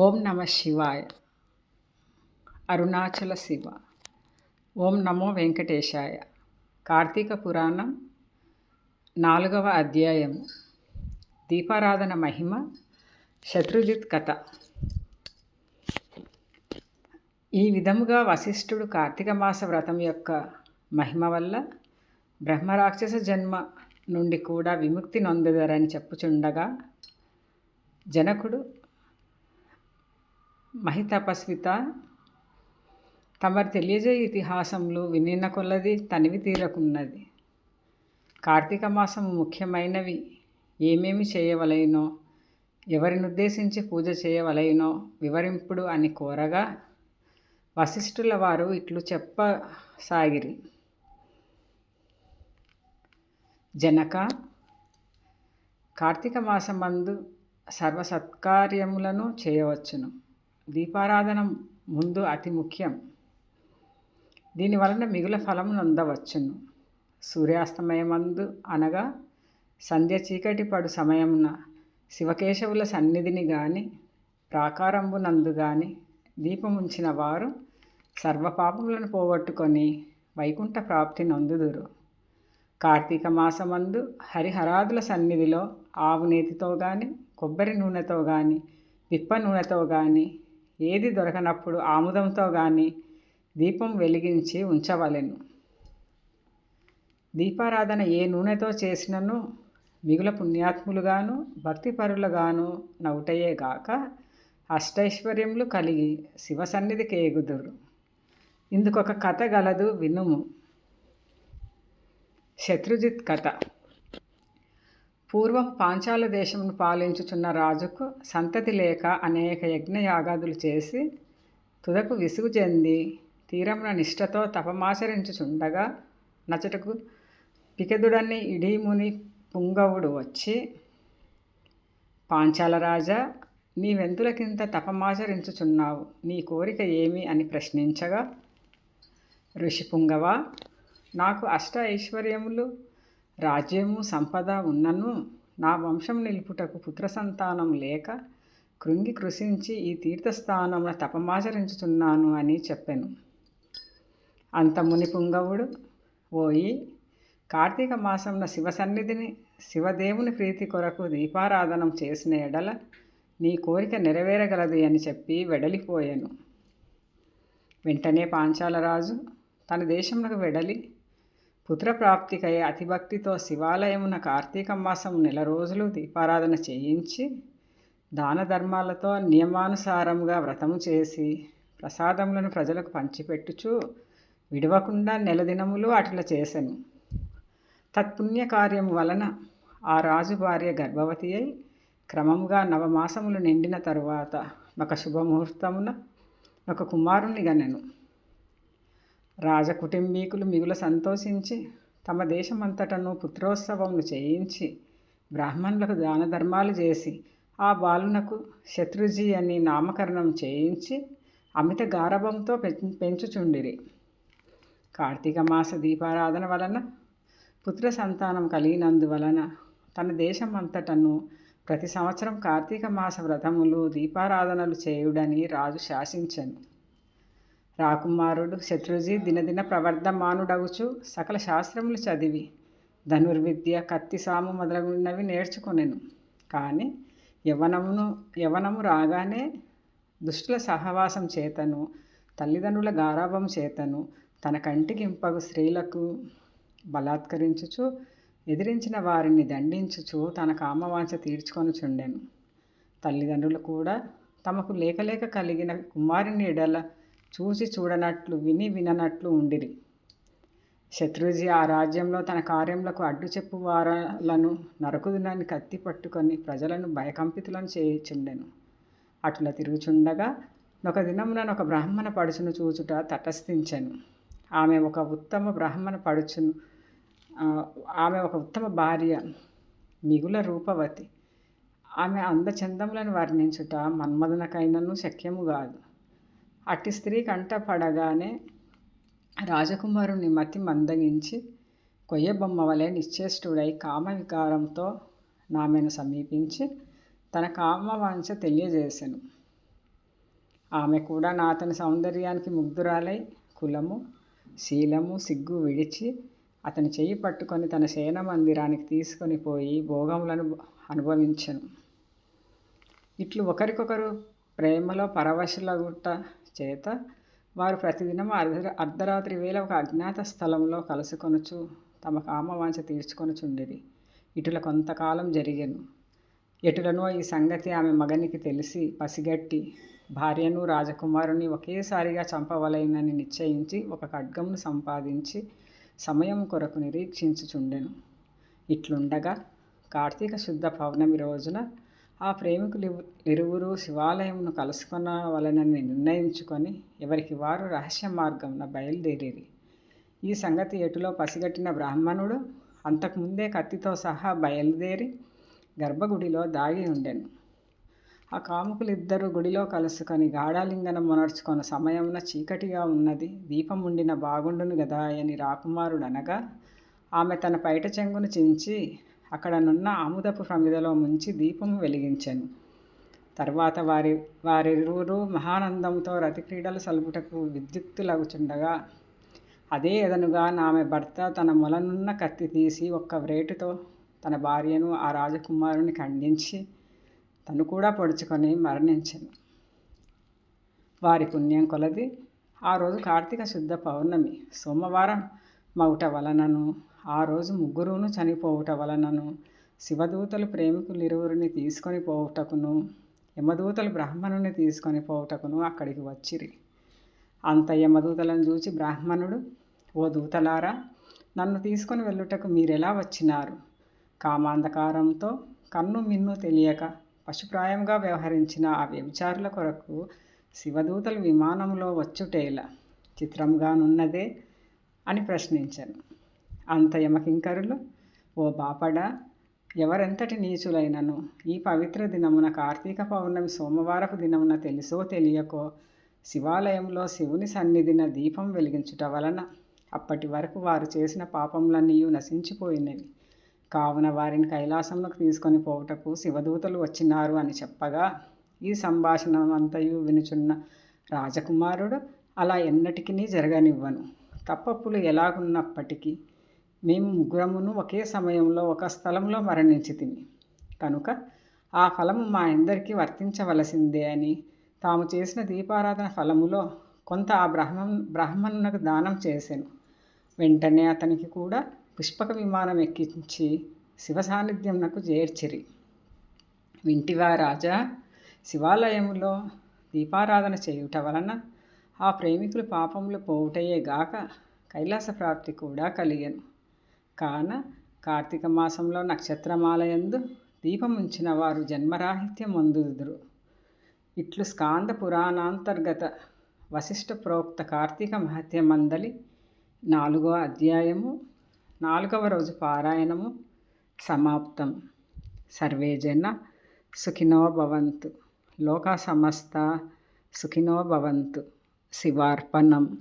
ఓం నమ శివాయ. అరుణాచల శివ. ఓం నమో వెంకటేశాయ. కార్తీక పురాణం నాలుగవ అధ్యాయం. దీపారాధన మహిమ శత్రుజిత్ కథ. ఈ విధముగా వశిష్ఠుడు కార్తీక మాస వ్రతం యొక్క మహిమ వల్ల బ్రహ్మరాక్షస జన్మ నుండి కూడా విముక్తి నొందెదరని చెప్పుచుండగా జనకుడు మహితపస్విత తమరు తెలియజే ఇతిహాసంలో వినిన కొలది తనివి తీరకున్నది. కార్తీక మాసం ముఖ్యమైనవి. ఏమేమి చేయవలైనో ఎవరినుద్దేశించి పూజ చేయవలైనో వివరింపుడు అని కోరగా వశిష్ఠుల వారు ఇట్లు చెప్పసాగిరి. జనక కార్తీక మాసమందు సర్వ సత్కార్యములను చేయవచ్చును. దీపారాధన ముందు అతి ముఖ్యం. దీని వలన మిగుల ఫలము నొందవచ్చును. సూర్యాస్తమయమందు అనగా సంధ్య చీకటి పడు సమయమున శివకేశవుల సన్నిధిని గాని ప్రాకారంబునందు గాని దీపముంచిన వారు సర్వపాపములను పోగొట్టుకొని వైకుంఠ ప్రాప్తి నొందుదురు. కార్తీక మాసమందు హరిహరాదుల సన్నిధిలో ఆవు నేతితో కానీ కొబ్బరి నూనెతో కానీ పిప్ప నూనెతో కానీ ఏది దొరకనప్పుడు ఆముదంతో కానీ దీపం వెలిగించి ఉంచవలెను. దీపారాధన ఏ నూనెతో చేసినను మిగుల పుణ్యాత్ములుగాను భక్తిపరులుగాను నౌటయే గాక అష్టైశ్వర్యములు కలిగి శివ సన్నిధికి ఎగుదురు. ఇందుకొక కథ గలదు వినుము. శత్రుజిత్ కథ. పూర్వం పాంచాల దేశమును పాలించుచున్న రాజుకు సంతతి లేక అనేక యజ్ఞయాగాదులు చేసి తుదకు విసుగు చెంది తీరమున నిష్ఠతో తపమాచరించుచుండగా నచటకు పికెదుడని ఇడీముని పుంగవుడు వచ్చి పాంచాల రాజా నీవెంతులకింత తపమాచరించుచున్నావు నీ కోరిక ఏమి అని ప్రశ్నించగా ఋషి పుంగవ నాకు అష్ట ఐశ్వర్యములు రాజ్యము సంపద ఉన్నను నా వంశం నిలుపుటకు పుత్ర సంతానం లేక కృంగి కృషించి ఈ తీర్థస్థానమున తపమాచరించుచున్నాను అని చెప్పాను. అంత ముని పుంగవుడు ఓయి కార్తీక మాసంన శివ సన్నిధిని శివదేవుని ప్రీతి కొరకు దీపారాధనం చేసిన ఎడల నీ కోరిక నెరవేరగలదు అని చెప్పి వెడలిపోయాను. వెంటనే పాంచాలరాజు తన దేశంలోకి వెడలి పుత్రప్రాప్తికై అతిభక్తితో శివాలయమున కార్తీక మాసం నెల రోజులు దీపారాధన చేయించి దాన ధర్మాలతో నియమానుసారంగా వ్రతము చేసి ప్రసాదములను ప్రజలకు పంచిపెట్టుచు విడవకుండా నెల దినములు అట్లా చేశాను తత్పుణ్యకార్యం వలన ఆ రాజు భార్య గర్భవతి అయి క్రమంగా నవమాసములు నిండిన తరువాత ఒక శుభముహూర్తమున ఒక కుమారుణ్ణి గనెను. రాజకుటుంబీకులు మిగుల సంతోషించి తమ దేశమంతటను పుత్రోత్సవమును చేయించి బ్రాహ్మణులకు దాన ధర్మాలు చేసి ఆ బాలునకు శత్రుజీ అని నామకరణం చేయించి అమిత గారభంతో పెంచుచుండిరి. కార్తీక మాస దీపారాధన వలన పుత్ర సంతానం కలిగినందువలన తన దేశం అంతటను ప్రతి సంవత్సరం కార్తీక మాస వ్రతములు దీపారాధనలు చేయుడని రాజు శాసించను. రాకుమారుడు శత్రుజీ దినదిన ప్రవర్ధమానుడగుచు సకల శాస్త్రములు చదివి ధనుర్విద్య కత్తి సాము మొదలగునవి నేర్చుకొనెను. కానీ యవనమును యవనము రాగానే దుష్టుల సహవాసం చేతను తల్లిదండ్రుల గారాభం చేతను తన కంటికి ఇంపగు స్త్రీలకు బలాత్కరించుచు ఎదిరించిన వారిని దండించుచు తన కామవాంఛ తీర్చుకొనుచుండెను. తల్లిదండ్రులు కూడా తమకు లేకలేక కలిగిన కుమారుని ఎడల చూసి చూడనట్లు విని విననట్లు ఉండిరి. శత్రుజీ ఆ రాజ్యంలో తన కార్యములకు అడ్డు చెప్పు వారలను నరకుదునని కత్తి పట్టుకొని ప్రజలను భయకంపితులను చేయుచుండెను. అట్లా తిరుగుచుండగా ఒక దినమున ఒక బ్రాహ్మణ పడుచును చూచుట తటస్థించెను. ఆమె ఒక ఉత్తమ బ్రాహ్మణ పడుచును ఆమె ఒక ఉత్తమ భార్య మిగుల రూపవతి. ఆమె అందచందములను వర్ణించుట మన్మదనకైనను శక్యము కాదు అట్టి స్త్రీ కంట పడగానే రాజకుమారుని మతి మందగించి కొయ్యబొమ్మ వలె నిశ్చేష్టుడై కామ వికారంతో నామెను సమీపించి తన కామవాంఛ తెలియజేశాను ఆమె కూడా నా అతని సౌందర్యానికి ముగ్ధురాలై కులము శీలము సిగ్గు విడిచి అతని చెయ్యి పట్టుకొని తన శయన మందిరానికి తీసుకొని పోయి భోగములను అనుభవించను. ఇట్లు ఒకరికొకరు ప్రేమలో పరవశులగుట చేత వారు ప్రతిదినం అర్ధ అర్ధరాత్రి వేళ ఒక అజ్ఞాత స్థలంలో కలుసుకొనుచు తమ కామవాంఛ తీర్చుకొనుచుండిరి. ఇటుల కొంతకాలం జరిగెను. ఎటులనో ఈ సంగతి ఆమె మగనికి తెలిసి పసిగట్టి భార్యను రాజకుమారుని ఒకేసారిగా చంపవలైనని నిశ్చయించి ఒక ఖడ్గమును సంపాదించి సమయం కొరకు నిరీక్షించుచుండెను. ఇట్లుండగా కార్తీక శుద్ధ పౌర్ణమి రోజున ఆ ప్రేమికులు ఇరువురు శివాలయమును కలుసుకొనవలనని నిర్ణయించుకొని ఎవరికి వారు రహస్య మార్గంన బయలుదేరిరి. ఈ సంగతి ఎటులో పసిగట్టిన బ్రాహ్మణుడు అంతకుముందే కత్తితో సహా బయలుదేరి గర్భగుడిలో దాగి ఉండెను. ఆ కాముకులిద్దరూ గుడిలో కలుసుకొని గాఢాలింగనం మునర్చుకున్న సమయమున చీకటిగా ఉన్నది దీపం ఉండిన బాగుండును గదా అని రాకుమారుడు అనగా ఆమె తన పైట చెంగును చించి అక్కడనున్న ఆముదపు ప్రమిదలో ముంచి దీపము వెలిగించాను. తర్వాత వారి వారిరువురు మహానందంతో రతిక్రీడలు సలుపుటకు విద్యుక్తులగుచుండగా అదే ఎదనుగా ఆమె భర్త తన మొలనున్న కత్తి తీసి ఒక్క వ్రేటుతో తన భార్యను ఆ రాజకుమారుని ఖండించి తను కూడా పొడుచుకొని మరణించను. వారి పుణ్యం కొలది. ఆ రోజు కార్తీక శుద్ధ పౌర్ణమి. సోమవారం మౌట వలనను ఆ రోజు ముగ్గురును చనిపోవుట వలనను శివదూతలు ప్రేమికులు ఇరువురిని తీసుకొని పోవుటకును యమదూతలు బ్రాహ్మణుని తీసుకొని పోవుటకును అక్కడికి వచ్చిరి. అంత యమదూతలను చూచి బ్రాహ్మణుడు ఓ దూతలారా నన్ను తీసుకొని వెళ్ళుటకు మీరెలా వచ్చినారు? కామాంధకారంతో కన్ను మిన్ను తెలియక పశుప్రాయంగా వ్యవహరించిన ఆ వ్యభిచారుల కొరకు శివదూతలు విమానంలో వచ్చుటేలా చిత్రంగానున్నదే? అని ప్రశ్నించాను. అంత యమకింకరులు? ఓ బాపడ ఎవరెంతటి నీచులైనను? ఈ పవిత్ర దినమున కార్తీక పౌర్ణమి సోమవారపు దినమున తెలుసో తెలియకో? శివాలయంలో శివుని సన్నిధిన దీపం వెలిగించుట వలన అప్పటి వరకు వారు చేసిన పాపములన్నీ నశించిపోయినవి. కావున వారిని కైలాసంలోకి తీసుకొని పోవుటకు శివదూతలు వచ్చినారు అని చెప్పగా ఈ సంభాషణ అంతయు వినుచున్న రాజకుమారుడు అలా ఎన్నటికీ జరగనివ్వను. తప్పప్పులు ఎలాగున్నప్పటికీ మేము ముగ్గురమును ఒకే సమయంలో ఒక స్థలంలో మరణించి తిని కనుక ఆ ఫలము మా అందరికీ వర్తించవలసిందే అని తాము చేసిన దీపారాధన ఫలములో కొంత ఆ బ్రాహ్మణ్ బ్రాహ్మణునకు దానం చేశాను వెంటనే అతనికి కూడా పుష్పక విమానం ఎక్కించి శివ సాన్నిధ్యంనకు చేర్చిరి. వింటివా రాజా శివాలయములో దీపారాధన చేయుట వలన ఆ ప్రేమికులు పాపములు పోవుటయే గాక కైలాస ప్రాప్తి కూడా కలిగను. కాన కార్తీక మాసంలో నక్షత్రమాలయందు దీపముంచిన వారు జన్మరాహిత్యం అందుదురు ఇట్లు స్కాంద పురాణాంతర్గత వశిష్ఠ ప్రోక్త కార్తీక మహత్యమందలి నాలుగవ అధ్యాయము నాలుగవ రోజు పారాయణము సమాప్తం. సర్వే జన సుఖినో భవంతు. లోక సమస్త సుఖినో భవంతు. శివార్పణం.